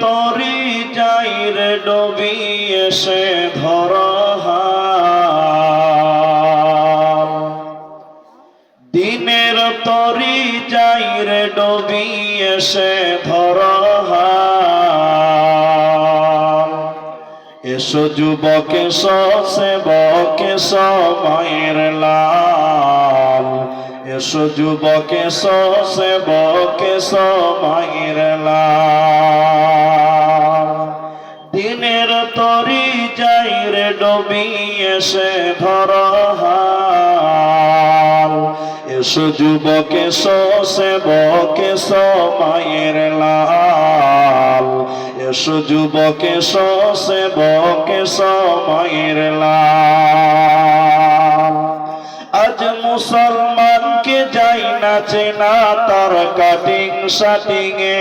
তরি যাইর ডবি এসে ধর দিনের তরি যাইর ডবি এসে ধর এসো যুবক, এসো সেবক লাল। এসো যুবক, এসো সেবক দিনের তরি যাই রে ডবি এসে ধর এসো যুবক এসো সেবক এসো মায়ের লাল। এসো যুবক এসো সেবক এসো মায়ের লাল। আজ মুসলমানকে যাই না চেনা তার কাটিং শাটিং এ